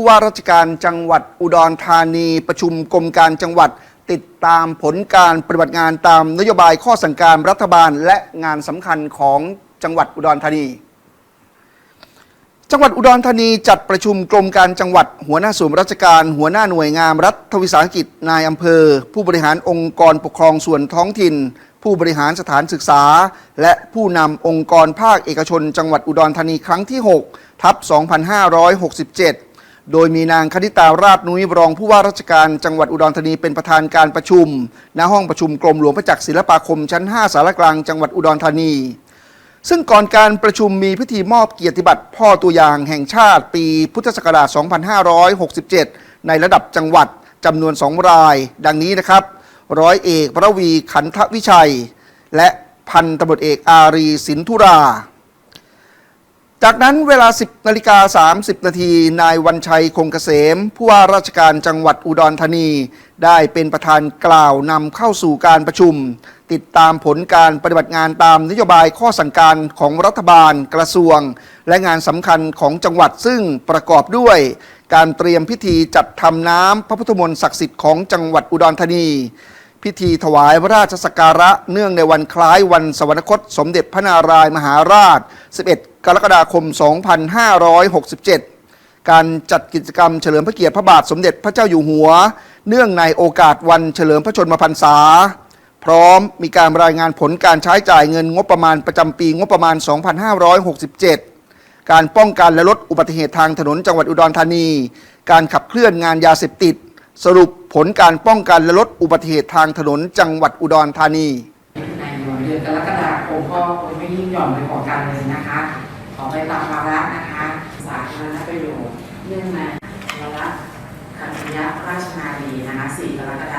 ผู้ว่าราชการจังหวัดอุดรธานี ประชุมกรมการจังหวัด ติดตามผลการปฏิบัติงานตามนโยบายข้อสั่งการรัฐบาลและงานสำคัญของจังหวัดอุดรธานี จังหวัดอุดรธานีจัดประชุมกรมการจังหวัด หัวหน้าส่วนราชการ หัวหน้าหน่วยงานรัฐวิสาหกิจนายอำเภอ ผู้บริหารองค์กรปกครองส่วนท้องถิ่น ผู้บริหารสถานศึกษา และผู้นำองค์กรภาคเอกชน จังหวัดอุดรธานีครั้งที่ 6 ทับ 2567 โดยมีนางคณิตาราชนุ้ยรองผู้ว่าราชการจังหวัดอุดรธานีเป็นประธานการประชุม ณห้องประชุมกรมหลวงพระจักรศิลปาคมชั้น 5 สารกลางจังหวัดอุดรธานี ซึ่งก่อนการประชุมมีพิธีมอบเกียรติบัตรพ่อตัวอย่างแห่งชาติปีพุทธศักราช 2567 ในระดับจังหวัดจำนวน 2 ราย ดังนี้นะครับ ร้อยเอกระวีขันทวิชัย และพันตำรวจเอกอารีสินธุรา จากนั้นเวลา 10นาฬิกา30 นาที นายวันชัยคงเกษม ผู้ว่าราชการจังหวัดอุดรธานี ได้เป็นประธานกล่าวนำเข้าสู่การประชุม ติดตามผลการปฏิบัติงานตามนโยบายข้อสั่งการของรัฐบาลกระทรวง และงานสำคัญของจังหวัดซึ่งประกอบด้วย การเตรียมพิธีจัดทำน้ำพระพุทธมนต์ศักดิ์สิทธิ์ของจังหวัดอุดรธานีพิธีถวายพระราชสักการะเนื่องในวันคล้ายวันสวรรคต สมเด็จพระนารายมหาราช 11 กรกฎาคม 2567 การจัดกิจกรรมเฉลิมพระเกียรติพระบาทสมเด็จพระเจ้าอยู่หัว เนื่องในโอกาสวันเฉลิมพระชนมพรรษา พร้อมมีการรายงานผลการใช้จ่ายเงินงบประมาณประจำปีงบประมาณ 2567 การป้องกันและลดอุบัติเหตุทางถนนจังหวัดอุดรธานี การขับเคลื่อนงานยาเสพติด สรุปผลการป้องกันและลดอุบัติเหตุทางถนนจังหวัดอุดรธานีในเดือนกรกฎาคมก็คงไม่ยิ่งหย่อนไปกว่ากันเลยนะคะ ไปตามวาระนะคะ สาธารณประโยชน์เนื่องในวาระขัญญาราชนาวีนะคะ4กรกฎา